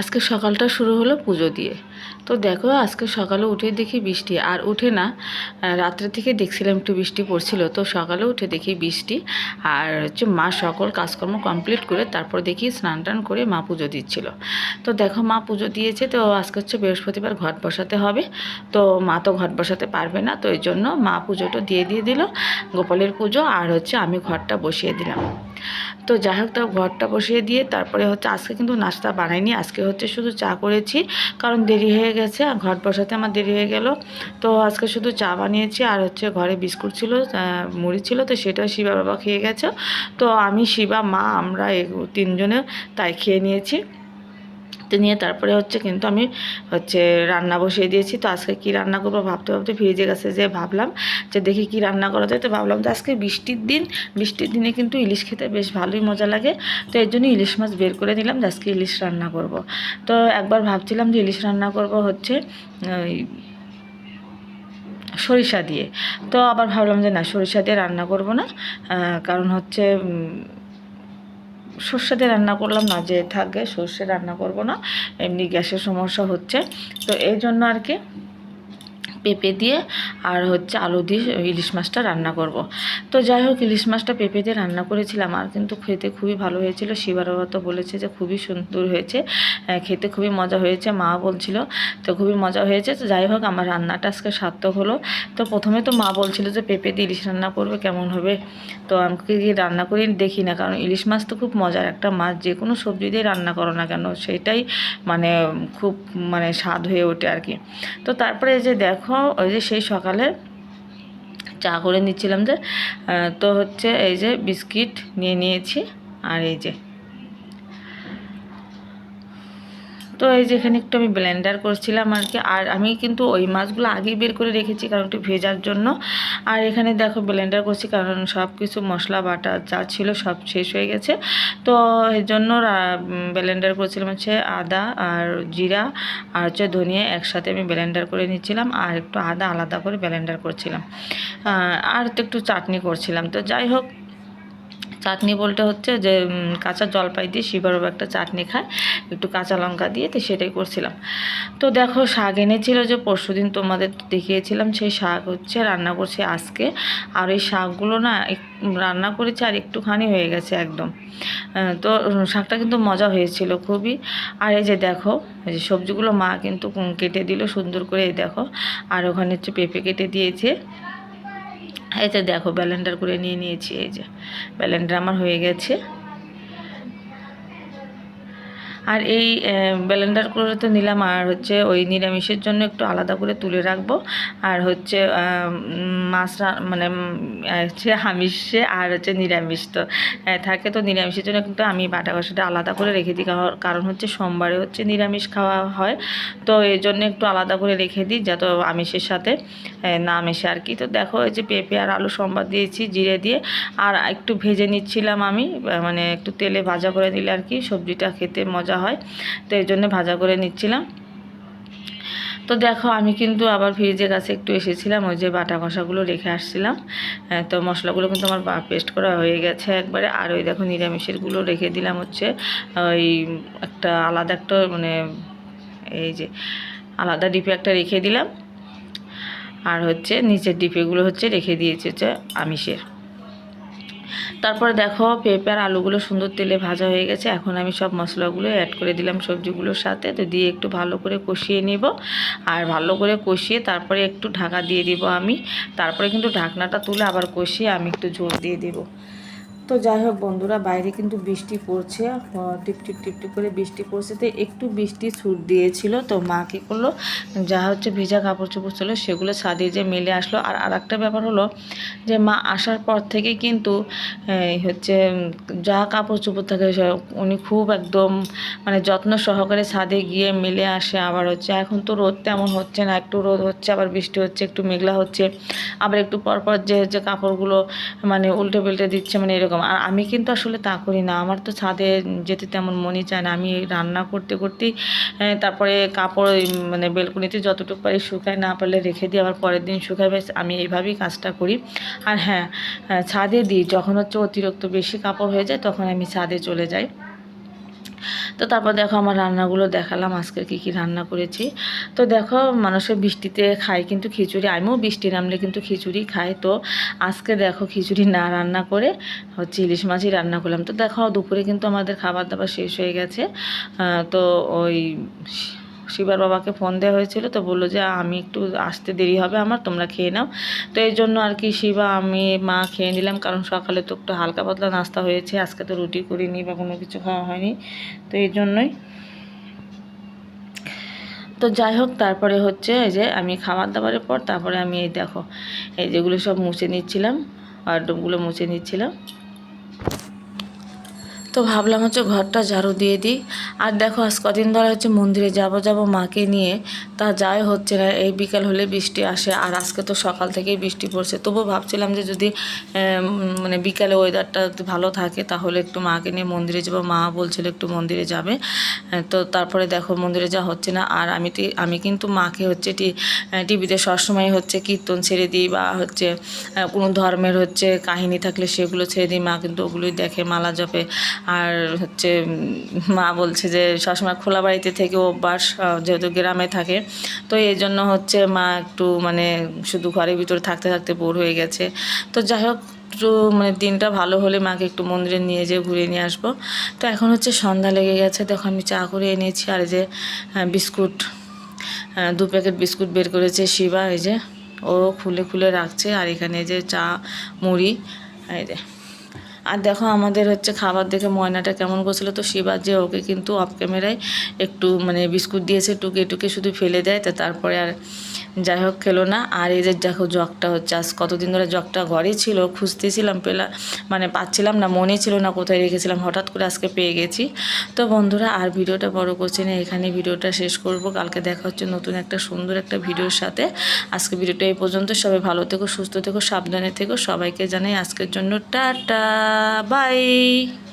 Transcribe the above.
আজকে সকালটা শুরু হলো পুজো দিয়ে। তো দেখো, আজকে সকালে উঠে দেখি বৃষ্টি। আর উঠে না রাত্রে থেকে দেখছিলাম একটু বৃষ্টি পড়ছিল। তো সকালে উঠে দেখি বৃষ্টি। আর হচ্ছে মা সকল কাজকর্ম কমপ্লিট করে তারপর দেখি স্নান টান করে মা পুজো দিচ্ছিল। তো দেখো, মা পুজো দিয়েছে। তো আজকে হচ্ছে বৃহস্পতিবার ঘট বসাতে হবে। তো মা তো ঘট বসাতে পারবে না। তো এই জন্য মা পুজোটা দিয়ে দিয়ে দিল, গোপালের পুজো। আর হচ্ছে আমি ঘরটা বসিয়ে দিলাম। তো যাই হোক তো ঘরটা বসিয়ে দিয়ে তারপরে হচ্ছে আজকে কিন্তু নাস্তা বানাইনি। আজকে হচ্ছে শুধু চা করেছি, কারণ দেরি হয়ে গেছে ঘর বসাতে আমার দেরি হয়ে গেল। তো আজকে শুধু চা বানিয়েছি আর হচ্ছে ঘরে বিস্কুট ছিল মুড়ি ছিল, তো সেটা শিবা বাবা খেয়ে গেছে। তো আমি, শিবা, মা, আমরা তিনজনে তাই খেয়ে নিয়েছি। তো নিয়ে তারপরে হচ্ছে কিন্তু আমি হচ্ছে রান্না বসিয়ে দিয়েছি। তো আজকে কি রান্না করব ভাবতে ভাবতে ফ্রিজে গেছে যে ভাবলাম যে দেখি কি রান্না করা যায়। তো ভাবলাম যে আজকে বৃষ্টির দিন, বৃষ্টির দিনে কিন্তু ইলিশ খেতে বেশ ভালোই মজা লাগে। তো এর জন্য ইলিশ মাছ বের করে দিলাম যে আজকে ইলিশ রান্না করব। তো একবার ভাবছিলাম যে ইলিশ রান্না করব হচ্ছে সরিষা দিয়ে। তো আবার ভাবলাম যে না, সরিষা দিয়ে রান্না করব না। কারণ হচ্ছে উম, সর্ষে দিয়ে রান্না করলাম না যে থাকবে সর্ষে রান্না করব না এমনি গ্যাসের সমস্যা হচ্ছে। তো এই জন্য আর কি পেঁপে দিয়ে আর হচ্ছে আলু দিয়ে ইলিশ মাছটা রান্না করব। তো যাই হোক, ইলিশ মাছটা পেঁপে দিয়ে রান্না করেছিলাম আর কিন্তু খেতে খুবই ভালো হয়েছিল। শিবার তো বলেছে যে খুবই সুন্দর হয়েছে খেতে খুবই মজা হয়েছে। মা বলছিল, তো খুবই মজা হয়েছে। তো যাই হোক, আমার রান্নাটা আজকে সার্থক হলো। তো প্রথমে তো মা বলছিল যে পেঁপে দিয়ে ইলিশ রান্না করবে, কেমন হবে? তো আমাকে গিয়ে রান্না করি দেখি না, কারণ ইলিশ মাছ তো খুব মজার। একটা মাছ যে কোনো সবজি দিয়ে রান্না করো না কেন, সেটাই মানে খুব মানে স্বাদ হয়ে ওঠে আর কি। তো তারপরে যে দেখো ওই যে সেই সকালে চা করে নিচ্ছিলাম যে তো হচ্ছে এই যে বিস্কিট নিয়ে নিয়েছি, আর এই যে তো এই যে এখানে একটু আমি ব্লেন্ডার করছিলাম আর কি। আর আমি কিন্তু ওই মাছগুলো আগেই বের করে রেখেছি কারণ একটু ভেজার জন্য। আর এখানে দেখো ব্লেন্ডার করছি কারণ সব কিছু মশলা, বাটা যা ছিল সব শেষ হয়ে গেছে। তো এর জন্য ব্লেন্ডার করেছিলাম হচ্ছে আদা আর জিরা আর হচ্ছে ধনিয়া একসাথে আমি ব্লেন্ডার করে নিচ্ছিলাম আর একটু আদা আলাদা করে ব্লেন্ডার করছিলাম। আর তো একটু চাটনি করছিলাম। তো যাই হোক চাটনি বলতে হচ্ছে যে কাঁচা জলপাই দিয়ে শিবারও একটা চাটনি খায়। একটু কাঁচা লঙ্কা দিয়ে তো সেটাই করছিলাম। তো দেখো, শাক এনেছিল যে পরশু দিন তোমাদের দেখিয়েছিলাম, সেই শাক হচ্ছে রান্না করছি আজকে। আর এই শাকগুলো না রান্না করেছি আর একটুখানি হয়ে গেছে একদম। তো শাকটা কিন্তু মজা হয়েছিল খুবই। আর এই যে দেখো, এই যে সবজিগুলো মা কিন্তু কেটে দিল সুন্দর করে, এই দেখো। আর ওখানে হচ্ছে পেঁপে কেটে দিয়েছে। এই যে দেখো ব্যালেন্ডার করে নিয়ে নিয়েছি এই যে ব্যালেন্ডার আমার হয়ে গেছে। আর এই ব্যালেন্ডার করে তো নিলাম, আর হচ্ছে ওই নিরামিষের জন্য একটু আলাদা করে তুলে রাখব। আর হচ্ছে মাছ মানে হচ্ছে আমিষে আর হচ্ছে নিরামিষ তো থাকে তো নিরামিষের জন্য কিন্তু আমি বাটা কষাটা আলাদা করে রেখে দিই, কারণ- হচ্ছে সোমবারে হচ্ছে নিরামিষ খাওয়া হয়। তো এই জন্য একটু আলাদা করে রেখে দিই, যাতে আমিষের সাথে না মেশে আর কি। তো দেখো, এই যে পেঁপে আর আলু সম্বাদ দিয়েছি জিরে দিয়ে, আর একটু ভেজে নিচ্ছিলাম আমি মানে একটু তেলে ভাজা করে দিলে আর কি সবজিটা খেতে মজা হয়, তো এই জন্য ভাজা করে নিচ্ছিলাম। তো দেখো, আমি কিন্তু আবার ফ্রিজের কাছে একটু এসেছিলাম, ওই যে বাটা কষাগুলো রেখে আসছিলাম। তো মশলাগুলো কিন্তু আমার পেস্ট করা হয়ে গেছে একবারে। আর ওই দেখো, নিরামিষেরগুলো রেখে দিলাম হচ্ছে, ওই একটা আলাদা একটা মানে এই যে আলাদা ডিপে একটা রেখে দিলাম। আর হচ্ছে নিচের ডিপেগুলো হচ্ছে রেখে দিয়েছে হচ্ছে আমিষের। তারপরে দেখো পেঁপে আর আলুগুলো সুন্দর তেলে ভাজা হয়ে গেছে। এখন আমি সব মশলাগুলো অ্যাড করে দিলাম সবজিগুলোর সাথে। তো দিয়ে একটু ভালো করে কষিয়ে নেব। আর ভালো করে কষিয়ে তারপরে একটু ঢাকা দিয়ে দিব আমি। তারপরে কিন্তু ঢাকনাটা তুলে আবার কষিয়ে আমি একটু ঝোল দিয়ে দেবো। তো যাই হোক বন্ধুরা, বাইরে কিন্তু বৃষ্টি পড়ছে। টিপ টিপ টিপ টিপ করে বৃষ্টি পড়ছে। তো একটু বৃষ্টি ছুট দিয়েছিল, তো মা কী করল? যা হচ্ছে ভেজা কাপড় চোপড় ছিল, সেগুলো ছাদে যে মেলে আসলো। আর আর একটা ব্যাপার হলো যে, মা আসার পর থেকে কিন্তু হচ্ছে, যা কাপড় চোপড় থাকে উনি খুব একদম মানে যত্ন সহকারে ছাদে গিয়ে মেলে আসে আবার হচ্ছে। এখন তো রোদ তেমন হচ্ছে না, একটু রোদ হচ্ছে, আবার বৃষ্টি হচ্ছে, একটু মেঘলা হচ্ছে। আবার একটু পরপর যে যে কাপড়গুলো মানে উল্টে পাল্টে দিচ্ছে মানে এরকম। আর আমি কিন্তু আসলে তা করি না। আমার তো ছাদে যেতে তেমন মনই চায় না। আমি রান্না করতে, করতেই তারপরে কাপড় মানে বেলকুনিতে যতটুকু পারি শুকায়, না পারলে রেখে দিই। আবার পরের দিন শুকাবে আমি এইভাবেই কাজটা করি। আর হ্যাঁ ছাদে দিই। যখন হচ্ছে অতিরিক্ত বেশি কাপড় হয়ে যায়, তখন আমি ছাদে চলে যাই। তো তারপর দেখো আমার রান্নাগুলো দেখালাম, আজকে কি কি রান্না করেছি। তো দেখো মানুষের বৃষ্টিতে খায় কিন্তু খিচুড়ি, আমিও বৃষ্টি নামলে কিন্তু খিচুড়ি খায়। তো আজকে দেখো খিচুড়ি না রান্না করে হচ্ছে ইলিশ মাছই রান্না করলাম। তো দেখো দুপুরে কিন্তু আমাদের খাবার দাবার শেষ হয়ে গেছে। তো ওই শিবার বাবাকে ফোন দেওয়া হয়েছিল তো বলল যে, আমি একটু আসতে দেরি হবে আমার, তোমরা খেয়ে নাও। তো এই জন্য আর কি শিবা, আমি, মা খেয়ে নিলাম, কারণ সকালে তো একটু হালকা পাতলা নাস্তা হয়েছে, আজকে তো রুটি করিনি বা কোনো কিছু খাওয়া হয়নি, তো এই জন্যই। তো যাই হোক, তারপরে হচ্ছে এই যে আমি খাবার দাবারের পর, তারপরে আমি এই দেখো, এই যেগুলো সব মুছে নিচ্ছিলাম ওয়ার্ডরোবগুলো মুছে নিচ্ছিলাম। তো ভাবলাম হচ্ছে ঘরটা ঝাড়ু দিয়ে দিই। আর দেখো, আজ কদিন ধরে হচ্ছে মন্দিরে যাব যাব মাকে নিয়ে। তা যাই হচ্ছে না, এই বিকাল হলে বৃষ্টি আসে। আর আজকে তো সকাল থেকেই বৃষ্টি পড়ছে। তবুও ভাবছিলাম যে যদি মানে বিকালে ওয়েদারটা ভালো থাকে, তাহলে একটু মাকে নিয়ে মন্দিরে যাব। মা বলছিল একটু মন্দিরে যাবে। তো তারপরে দেখো, মন্দিরে যা হচ্ছে না। আর আমি আমি কিন্তু মাকে হচ্ছে টিভিতে সবসময় হচ্ছে কীর্তন ছেড়ে দিই বা হচ্ছে কোনো ধর্মের হচ্ছে কাহিনী থাকলে সেগুলো ছেড়ে দিই। মা কিন্তু ওগুলোই দেখে, মালা জপে। আর হচ্ছে মা বলছে যে সবসময় খোলা বাড়িতে থেকে অভ্যাস যেহেতু গ্রামে থাকে, তো এই জন্য হচ্ছে মা একটু মানে শুধু ঘরের ভিতরে থাকতে থাকতে বোর হয়ে গেছে। তো যাই হোক একটু মানে দিনটা ভালো হলে মাকে একটু মন্দিরে নিয়ে যেয়ে ঘুরিয়ে নিয়ে আসব। তো এখন হচ্ছে সন্ধ্যা লেগে গেছে, দেখো আমি চা করে এনেছি, আর যে বিস্কুট দু প্যাকেট বিস্কুট বের করেছে শিবা, এই যে, ও খুলে খুলে রাখছে, আর এখানে যে চা, মুড়ি এই যে। আর দেখো আমাদের হচ্ছে খাবার দেখে ময়নাটা কেমন করছিল তো শিবার যে ওকে কিন্তু অফ ক্যামেরায় একটু মানে বিস্কুট দিয়েছে টুকে টুকে শুধু ফেলে দেয়, তো তারপরে আর যাই হোক খেলো না। আর এই যে দেখো, জগটা হচ্ছে, আজ কতদিন ধরে জগটা ঘরে ছিল, খুঁজতেছিলাম, পেলা মানে পাচ্ছিলাম না, মনে ছিল না কোথায় রেখেছিলাম, হঠাৎ করে আজকে পেয়ে গেছি। তো বন্ধুরা, আর ভিডিওটা বড় করছি না এখানে ভিডিওটা শেষ করব। কালকে দেখা হচ্ছে নতুন একটা সুন্দর একটা ভিডিওর সাথে। আজকে ভিডিওটা এই পর্যন্ত, সবাই ভালো থেকো, সুস্থ থেকো, সাবধানে থেকো। সবাইকে জানাই আজকের জন্য টাটা, বাই।